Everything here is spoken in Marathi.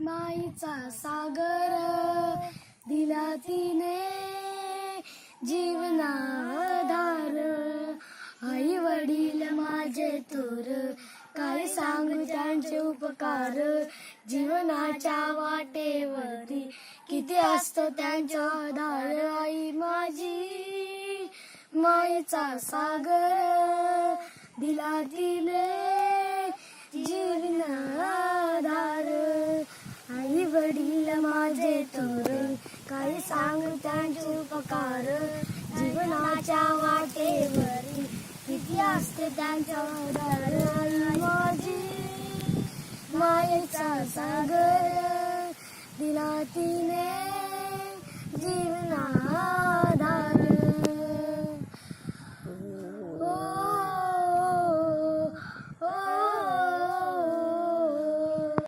माईचा सागर दिला तिने जीवनाधार आई वडील माझे तोर काय सांगू त्यांचे उपकार? जीवनाच्या वाटेवरती किती असतो त्यांचा आधार? आई माझी माईचा सागर दिला तिने जीवनाधार आई वडील माझे थोर काही सांग त्यांचे उपकार? जीवनाच्या वाटेवरी किती असते त्यांच्या आधार? माझी मायेचा सागर. दिला तिने